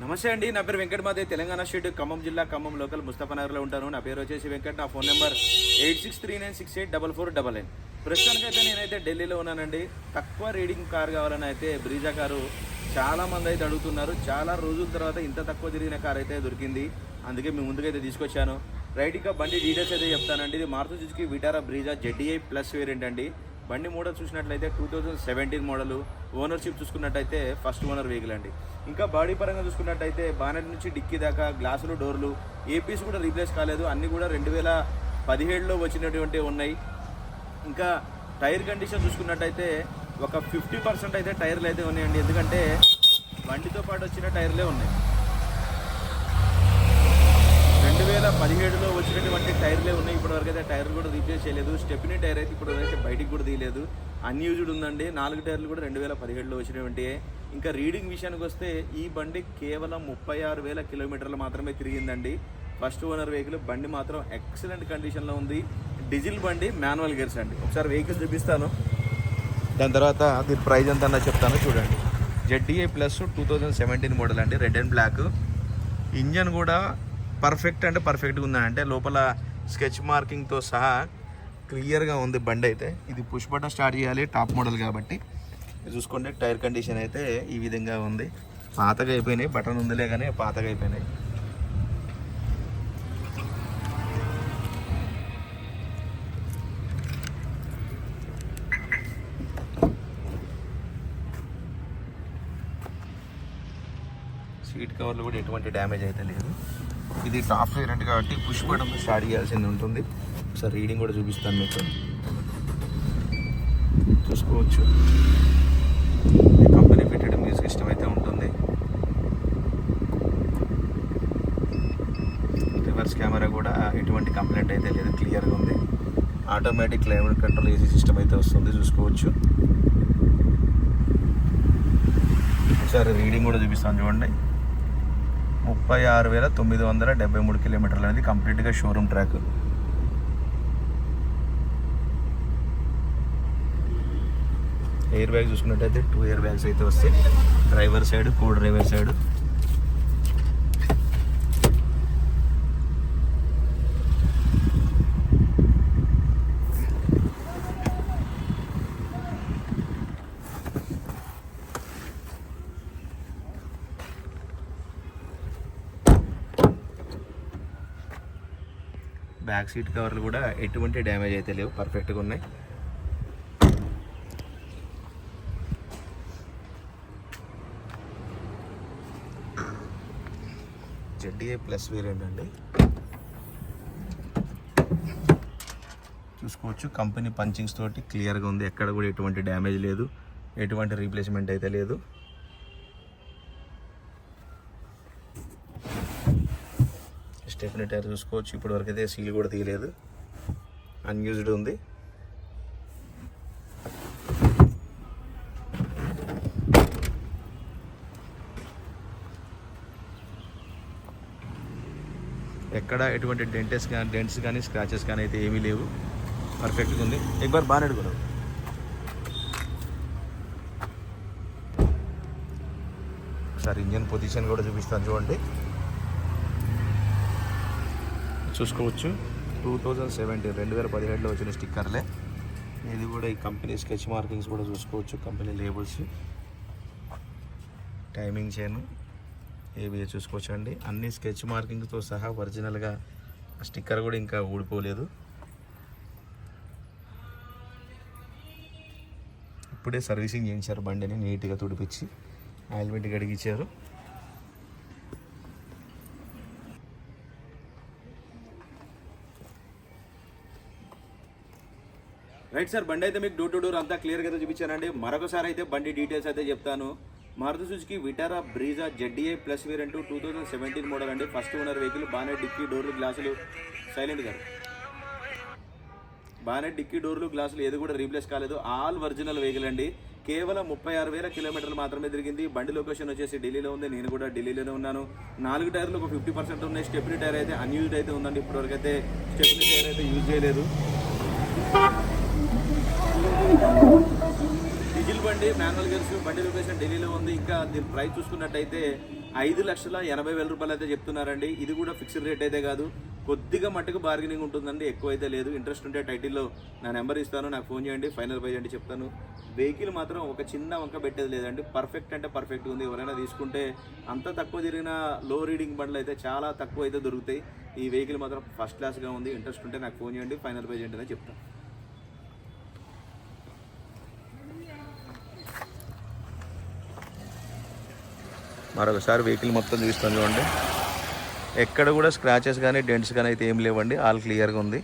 నమస్తే అండి నా పేరు వెంకటమాదే తెలంగాణ స్టేట్ ఖమ్మం జిల్లా ఖమ్మం లోకల్ ముస్తఫానగర్లో ఉంటాను. నా పేరు వచ్చేసి వెంకట్ నా phone number eight six three nine six eight double four double nine. ప్రస్తుతానికైతే నేనైతే ఢిల్లీలో ఉన్నానండి. తక్కువ రీడింగ్ కార్ కావాలని అయితే బ్రీజా కారు చాలా మంది అయితే అడుగుతున్నారు. చాలా రోజుల తర్వాత ఇంత తక్కువ తిరిగిన కార్ అయితే దొరికింది. అందుకే మీ ముందుకైతే తీసుకొచ్చాను. రైట్ ఇంకా బండి డీటెయిల్స్ అయితే చెప్తానండి. ఇది Maruti Suzuki Vitara Brezza ZDI plus variant అండి. బండి మోడల్ చూసినట్లయితే two thousand seventeen model ownership చూసుకున్నట్టయితే ఫస్ట్ ఓనర్ వెహికల్ అండి. ఇంకా బాడీ పరంగా చూసుకున్నట్టయితే బానెట్ నుంచి డిక్కీ దాకా గ్లాసులు డోర్లు ఏపీస్ కూడా రీప్లేస్ కాలేదు. అన్నీ కూడా రెండు వేల పదిహేడులో వచ్చినటువంటి ఉన్నాయి. ఇంకా టైర్ కండిషన్ చూసుకున్నట్టయితే ఒక ఫిఫ్టీ పర్సెంట్ అయితే టైర్లు అయితే ఉన్నాయండి. ఎందుకంటే బండితో పాటు వచ్చిన టైర్లే ఉన్నాయి రెండు వేల పదిహేడులో వచ్చినటువంటి టైర్లే ఉన్నాయి. ఇప్పటివరకు అయితే టైర్లు కూడా రీప్లేస్ చేయలేదు. స్టెప్నీ టైర్ అయితే ఇప్పుడు అయితే బయటికి కూడా తీయలేదు. అన్యూజ్డ్ ఉందండి. నాలుగు టైర్లు కూడా రెండు వేల పదిహేడులో వచ్చినటువంటి ఇంకా రీడింగ్ విషయానికి వస్తే ఈ బండి కేవలం ముప్పై ఆరు వేల కిలోమీటర్లు మాత్రమే తిరిగిందండి. ఫస్ట్ ఓనర్ వెహికల్ బండి మాత్రం ఎక్సలెంట్ కండిషన్లో ఉంది. డీజిల్ బండి మాన్యువల్ గేర్స్ అండి. ఒకసారి వెహికల్ చూపిస్తాను. దాని తర్వాత దీని ప్రైజ్ ఎంత అన్నా చెప్తాను. చూడండి. ZDA plus two thousand seventeen model అండి. రెడ్ అండ్ బ్లాక్ ఇంజన్ కూడా పర్ఫెక్ట్ అంటే పర్ఫెక్ట్గా ఉందండి అంటే లోపల స్కెచ్ మార్కింగ్తో సహా క్లియర్గా ఉంది బండి అయితే. ఇది పుష్ బటన్ స్టార్ట్ చేయాలి టాప్ మోడల్ కాబట్టి. చూసుకుంటే చూసుకోండి టైర్ కండిషన్ అయితే ఈ విధంగా ఉంది. పాతగా అయిపోయినాయి బటన్ ఉందిలే కానీ పాతగా అయిపోయినాయి. సీట్ కవర్లు కూడా ఎటువంటి డ్యామేజ్ అయితే లేదు. ఇది టాప్ వేరియంట్ కాబట్టి పుష్ బటన్ స్టార్ట్ చేయాల్సింది ఉంటుంది. ఒకసారి రీడింగ్ కూడా చూపిస్తాను మీకు. చూసుకోవచ్చు. కంపెనీ పెట్టడం మ్యూజిక్ సిస్టమ్ అయితే ఉంటుంది. రివర్స్ కెమెరా కూడా ఎటువంటి కంప్లైంట్ అయితే లేదు క్లియర్గా ఉంది. Automatic climate control AC system అయితే వస్తుంది చూసుకోవచ్చు. ఒకసారి రీడింగ్ కూడా చూపిస్తాను చూడండి. ముప్పై ఆరు వేల తొమ్మిది వందల డెబ్బై మూడు కిలోమీటర్లు అనేది కంప్లీట్గా షోరూమ్ ట్రాక్. ఎయిర్ బ్యాగ్ చూసుకున్నట్టయితే టూ ఎయిర్ బ్యాగ్స్ అయితే వస్తాయి. Driver side co driver side. Back seat కవర్లు కూడా ఎటువంటి డ్యామేజ్ అయితే లేవు. పర్ఫెక్ట్గా ఉన్నాయి. జెడ్డీఏ ప్లస్ వేరియంట్ అండి. చూసుకోవచ్చు. కంపెనీ పంచింగ్స్ తోటి క్లియర్గా ఉంది. ఎక్కడ కూడా ఎటువంటి డ్యామేజ్ లేదు. ఎటువంటి రీప్లేస్మెంట్ అయితే లేదు. స్టెఫినీ టైర్ చూసుకోవచ్చు. ఇప్పటి వరకు అయితే సీల్ కూడా తీయలేదు. అన్యూజ్డ్ ఉంది. ఎక్కడ ఎటువంటి డెంటెస్ కానీ డెంట్స్ కానీ స్క్రాచెస్ కానీ అయితే ఏమీ లేవు. పర్ఫెక్ట్గా ఉంది. ఎక్బార్ బాగా కూడా ఒకసారి ఇంజన్ పొజిషన్ కూడా చూపిస్తాను చూడండి. చూసుకోవచ్చు. టూ థౌజండ్ సెవెంటీన్ రెండు వేల పదిహేడులో వచ్చిన స్టిక్కర్లే. ఇది కూడా ఈ కంపెనీ స్కెచ్ మార్కింగ్స్ కూడా చూసుకోవచ్చు కంపెనీ లేబుల్స్. టైమింగ్ చేయను ఏవి చూసుకోవచ్చు అండి అన్ని స్కెచ్ మార్కింగ్తో సహా ఒరిజినల్గా స్టిక్కర్ కూడా ఇంకా ఊడిపోలేదు. ఇప్పుడే సర్వీసింగ్ చేయించారు బండిని నీట్గా తుడిపించి ఆయిల్ పెట్టి కడిగిచ్చారు. రైట్ సార్ బండి అయితే మీకు డోర్ టు డోర్ అంతా క్లియర్గా అయితే చూపించానండి. మరొకసారి అయితే బండి డీటెయిల్స్ అయితే చెప్తాను. Maruti Suzuki Vitara Brezza ZDA plus variant two thousand seventeen model అండి. ఫస్ట్ ఓనర్ వెహికల్ బాగానే డిక్కీ డోర్లు గ్లాసులు. సైలెంట్ గారు. బాగానే డిక్కీ డోర్లు గ్లాసులు ఏది కూడా రీప్లేస్ కాలేదు. ఆల్ ఒరిజినల్ వెహికల్ అండి. కేవలం ముప్పై ఆరు వేల కిలోమీటర్లు మాత్రమే తిరిగింది. బండి లొకేషన్ వచ్చేసి ఢిల్లీలో ఉంది. నేను కూడా ఢిల్లీలోనే ఉన్నాను. నాలుగు టైర్లు ఒక ఫిఫ్టీ పర్సెంట్ ఉన్నాయి. స్టెప్ని టైర్ అయితే అన్యూజ్డ్ అయితే ఉందండి. ఇప్పటివరకు అయితే స్టెప్ని టైర్ అయితే యూజ్ చేయలేదు. డీజిల్ బండి మాన్యువల్ గేర్స్ బండి లొకేషన్ ఢిల్లీలో ఉంది. ఇంకా దీని ప్రైస్ చూసుకున్నట్టయితే ఐదు లక్షల ఎనభై వేల రూపాయలు అయితే చెప్తున్నారండి. ఇది కూడా ఫిక్స్డ్ రేట్ అయితే కాదు. కొద్దిగా మట్టుకు బార్గెనింగ్ ఉంటుందండి. ఎక్కువ అయితే లేదు. ఇంట్రెస్ట్ ఉంటే టైటిల్లో నా నెంబర్ ఇస్తాను. నాకు ఫోన్ చేయండి. ఫైనల్ ప్రైజ్ అంటే చెప్తాను. వెహికల్ మాత్రం ఒక చిన్న వంక పెట్టేది లేదండి. పర్ఫెక్ట్ అంటే పర్ఫెక్ట్ ఉంది. ఎవరైనా తీసుకుంటే అంత తక్కువ తిరిగిన లో రీడింగ్ బండ్లు అయితే చాలా తక్కువ అయితే దొరుకుతాయి. ఈ వెహికల్ మాత్రం ఫస్ట్ క్లాస్గా ఉంది. ఇంట్రెస్ట్ ఉంటే నాకు ఫోన్ చేయండి. ఫైనల్ ప్రైజ్ ఏంటనే చెప్తాను. మరొకసారి వెహికల్ మొత్తం చూస్తాను చూడండి. ఎక్కడ కూడా స్క్రాచెస్ కానీ డెంట్స్ కానీ అయితే ఏం లేవండి. ఆల్ క్లియర్గా ఉంది.